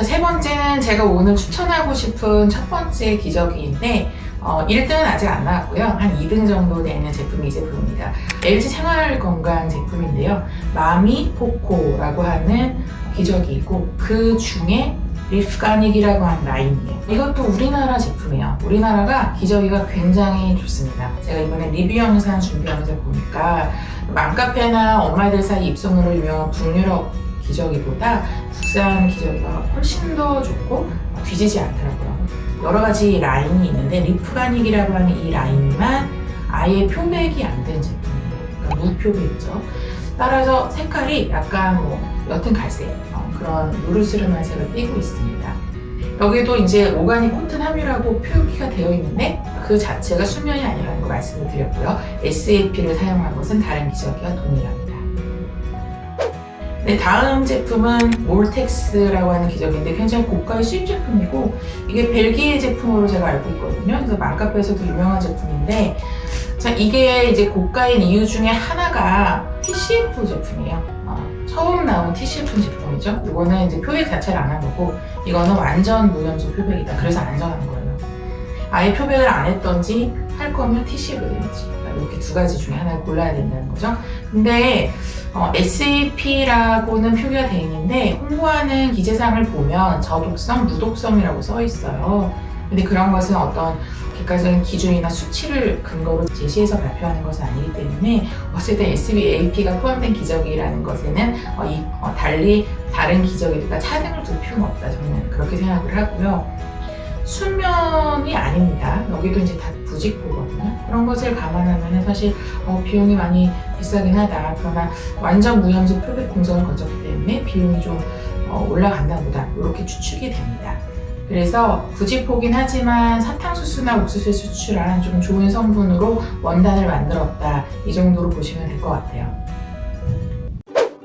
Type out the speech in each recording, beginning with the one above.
자, 세 번째는 제가 오늘 추천하고 싶은 첫 번째 기저귀인데, 어, 1등은 아직 안 나왔고요. 한 2등 정도 되는 제품이 이 제품입니다. LG 생활 건강 제품인데요. 마미 포코라고 하는 기저귀이고, 그 중에 리프가닉이라고 하는 라인이에요. 이것도 우리나라 제품이에요. 우리나라가 기저귀가 굉장히 좋습니다. 제가 이번에 리뷰 영상 준비하면서 보니까 맘카페나 엄마들 사이 입소문으로 유명한 북유럽 기저귀보다 국산 기저귀가 훨씬 더 좋고 뒤지지 않더라고요. 여러 가지 라인이 있는데 리프가닉이라고 하는 이 라인만 아예 표백이 안 된 제품이에요. 그러니까 무표백이죠. 따라서 색깔이 약간 뭐 옅은 갈색 어, 그런 누르스름한 색을 띠고 있습니다. 여기도 이제 오가닉 코튼 함유라고 표기가 되어 있는데 그 자체가 수면이 아니라는 거 말씀을 드렸고요. SAP를 사용한 것은 다른 기저귀와 동일합니다. 네, 다음 제품은 몰텍스라고 하는 기저귀인데 굉장히 고가의 수입 제품이고 이게 벨기에 제품으로 제가 알고 있거든요. 그래서 맘카페에서도 유명한 제품인데 자, 이게 이제 고가인 이유 중에 하나가 TCF 제품이에요. 어, 처음 나온 TCF 제품이죠. 이거는 이제 표백 자체를 안 한 거고 이거는 완전 무염소 표백이다. 그래서 안전한 거예요. 아예 표백을 안 했던지 할 거면 TCF든지 이렇게 두 가지 중에 하나를 골라야 된다는 거죠. 근데 어, SAP라고는 표기가 되어 있는데 홍보하는 기재상을 보면 저독성, 무독성이라고 써 있어요. 근데 그런 것은 어떤 객관적인 기준이나 수치를 근거로 제시해서 발표하는 것은 아니기 때문에 어쨌든 SBAP가 포함된 기저귀라는 것에는 어, 이, 어, 달리 다른 기저귀들과 차등을 둘 필요는 없다 저는 그렇게 생각을 하고요. 수면이 아닙니다. 여기도 이제 다 부직포거든요. 그런 것을 감안하면 사실 어, 비용이 많이 비싸긴 하다. 그러나 완전 무염소 표백 공정을 거쳤기 때문에 비용이 좀 어, 올라간다 보다 이렇게 추측이 됩니다. 그래서 부직포긴 하지만 사탕수수나 옥수수에 수출한 좀 좋은 성분으로 원단을 만들었다. 이 정도로 보시면 될 것 같아요.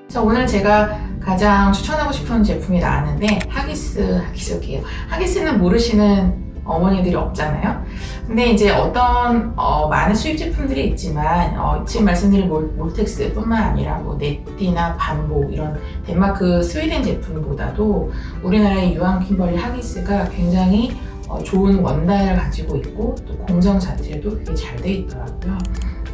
자, 오늘 제가 가장 추천하고 싶은 제품이 나왔는데 하기스 기저귀예요. 하기스는 모르시는 어머니들이 없잖아요. 근데 이제 어떤 어, 많은 수입 제품들이 있지만 어, 지금 말씀드린 몰, 몰텍스뿐만 아니라 뭐 네티나 반복 이런 덴마크 스웨덴 제품보다도 우리나라의 유한 킴벌리 하기스가 굉장히 어, 좋은 원단을 가지고 있고 또 공정 자체도 되게 잘 돼 있더라고요.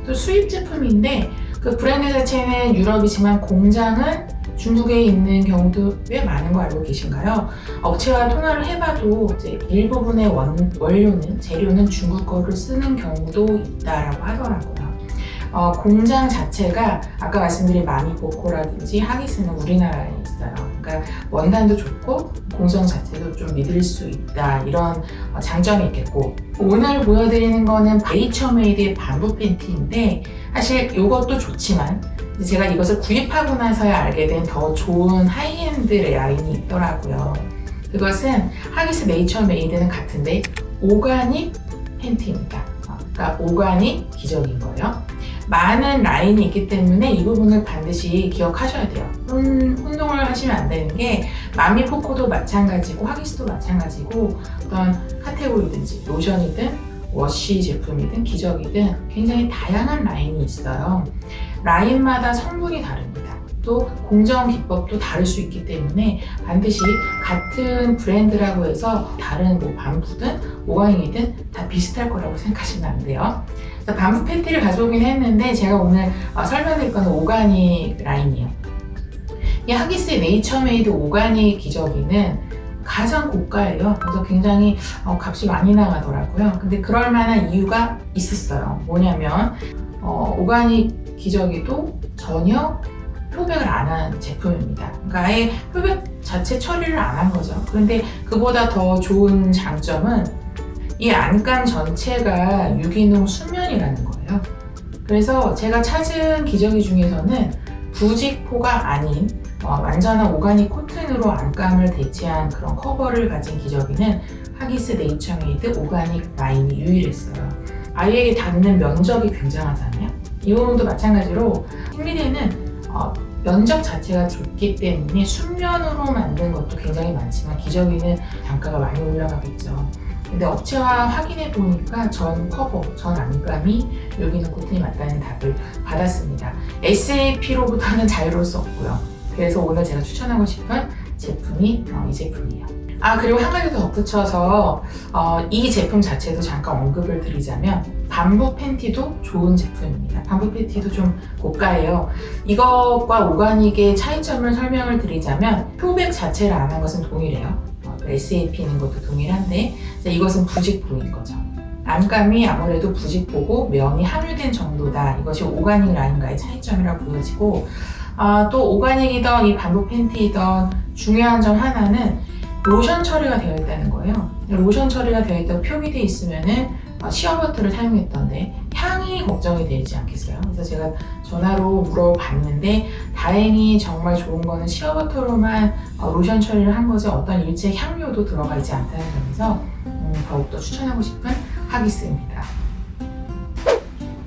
또 수입 제품인데 그 브랜드 자체는 유럽이지만 공장은 중국에 있는 경우도 꽤 많은 거 알고 계신가요? 업체와 통화를 해봐도 일부분의 원, 원료는 재료는 중국 거를 쓰는 경우도 있다라고 하더라고요. 어, 공장 자체가 아까 말씀드린 마미포코라든지 하기스는 우리나라에 있어요. 그러니까 원단도 좋고 공정 자체도 좀 믿을 수 있다 이런 어, 장점이 있겠고 오늘 보여드리는 거는 네이처메이드의 반부 팬티인데 사실 이것도 좋지만 제가 이것을 구입하고 나서야 알게 된 더 좋은 하이엔드 라인이 있더라고요. 그것은 하기스 네이처 메이드는 같은데 오가닉 팬티입니다. 어, 그러니까 오가닉 기적인 거예요. 많은 라인이 있기 때문에 이 부분을 반드시 기억하셔야 돼요. 혼, 혼동을 하시면 안 되는 게 마미 포코도 마찬가지고 하기스도 마찬가지고 어떤 카테고리든지 로션이든 워시 제품이든 기저귀든 굉장히 다양한 라인이 있어요. 라인마다 성분이 다릅니다. 또 공정 기법도 다를 수 있기 때문에 반드시 같은 브랜드라고 해서 다른 뭐 반부든 오가닉이든 다 비슷할 거라고 생각하시면 안 돼요. 그래서 반부 팬티를 가져오긴 했는데 제가 오늘 어, 설명드릴 거는 오가닉 라인이에요. 이 하기스의 네이처메이드 오가닉 기저귀는 가장 고가예요. 그래서 굉장히 어, 값이 많이 나가더라고요. 근데 그럴 만한 이유가 있었어요. 뭐냐면 어, 오가닉 기저귀도 전혀 표백을 안 한 제품입니다. 그러니까 아예 표백 자체 처리를 안 한 거죠. 그런데 그보다 더 좋은 장점은 이 안감 전체가 유기농 순면이라는 거예요. 그래서 제가 찾은 기저귀 중에서는 부직포가 아닌 어, 완전한 오가닉 코튼으로 안감을 대체한 그런 커버를 가진 기저귀는 하기스 네이처메이드 오가닉 라인이 유일했어요. 아이에게 닿는 면적이 굉장하잖아요. 이 부분도 마찬가지로 생리대는 어, 면적 자체가 좁기 때문에 순면으로 만든 것도 굉장히 많지만 기저귀는 단가가 많이 올라가겠죠. 근데 업체와 확인해 보니까 전 커버, 전 안감이 유기농 코튼이 맞다는 답을 받았습니다. SAP로부터는 자유로울 수 없고요. 그래서 오늘 제가 추천하고 싶은 제품이 어, 이 제품이에요. 아 그리고 한 가지 더 덧붙여서 어, 이 제품 자체도 잠깐 언급을 드리자면 반부 팬티도 좋은 제품입니다. 반부 팬티도 좀 고가예요. 이것과 오가닉의 차이점을 설명을 드리자면 표백 자체를 안 한 것은 동일해요. 어, SAP는 것도 동일한데 이것은 부직포인 거죠. 안감이 아무래도 부직포고 면이 함유된 정도다. 이것이 오가닉 라인과의 차이점이라고 보여지고 아, 또 오가닉이던 이 반복 팬티이던 중요한 점 하나는 로션 처리가 되어 있다는 거예요. 로션 처리가 되어 있다고 표기되어 있으면은 어, 시어버터를 사용했던데 향이 걱정이 되지 않겠어요? 그래서 제가 전화로 물어봤는데 다행히 정말 좋은 거는 시어버터로만 어, 로션 처리를 한 거지 어떤 일체 향료도 들어가 있지 않다는 점에서 음, 더욱더 추천하고 싶은 하기스입니다.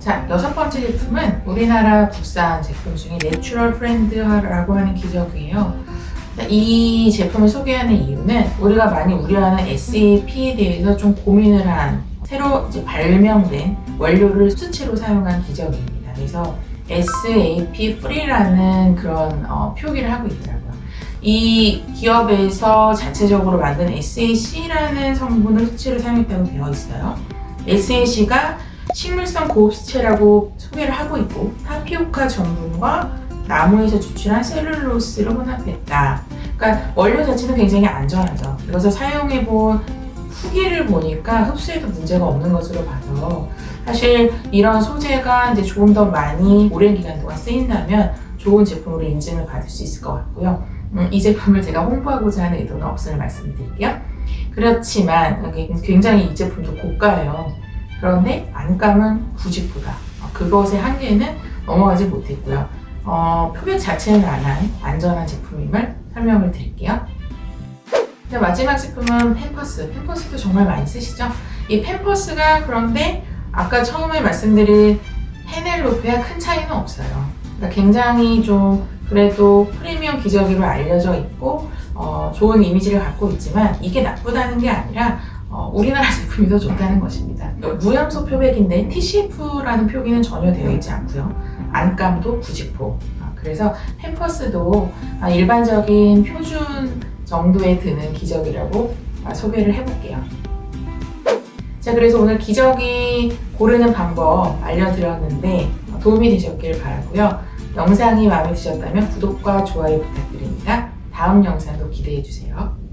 자, 여섯 번째 제품은 우리나라 국산 제품 중에 내추럴 프렌드라고 하는 기적이에요. 이 제품을 소개하는 이유는 우리가 많이 우려하는 SAP에 대해서 좀 고민을 한 새로 발명된 원료를 수치로 사용한 기적입니다. 그래서 SAP Free라는 그런 어, 표기를 하고 있더라고요. 이 기업에서 자체적으로 만든 SAC라는 성분을 수치로 사용했다고 되어 있어요. SAC가 식물성 고흡수체라고 소개를 하고 있고 타피오카 전분과 나무에서 추출한 셀룰로스를 혼합했다. 그러니까 원료 자체는 굉장히 안전하죠. 이것을 사용해본 후기를 보니까 흡수에도 문제가 없는 것으로 봐서 사실 이런 소재가 이제 조금 더 많이 오랜 기간 동안 쓰인다면 좋은 제품으로 인증을 받을 수 있을 것 같고요. 음, 이 제품을 제가 홍보하고자 하는 의도는 없음을 말씀드릴게요. 그렇지만 굉장히 이 제품도 고가예요. 그런데 안감은 부직보다 그것의 한계는 넘어가지 못했고요. 어, 표백 자체는 안 한 안전한 제품임을 설명을 드릴게요. 자, 마지막 제품은 팸퍼스. 팸퍼스도 정말 많이 쓰시죠? 이 팸퍼스가 그런데 아까 처음에 말씀드린 페넬로페와 큰 차이는 없어요. 그러니까 굉장히 좀 그래도 프리미엄 기저귀로 알려져 있고 어, 좋은 이미지를 갖고 있지만 이게 나쁘다는 게 아니라 어, 우리나라 제품이 더 좋다는 것입니다. 무염소 표백인데 TCF라는 표기는 전혀 되어 있지 않고요. 안감도 부직포. 아, 그래서 팸퍼스도 아, 일반적인 표준 정도에 드는 기저귀라고 아, 소개를 해볼게요. 자, 그래서 오늘 기저귀 고르는 방법 알려드렸는데 도움이 되셨길 바라고요. 영상이 마음에 드셨다면 구독과 좋아요 부탁드립니다. 다음 영상도 기대해 주세요.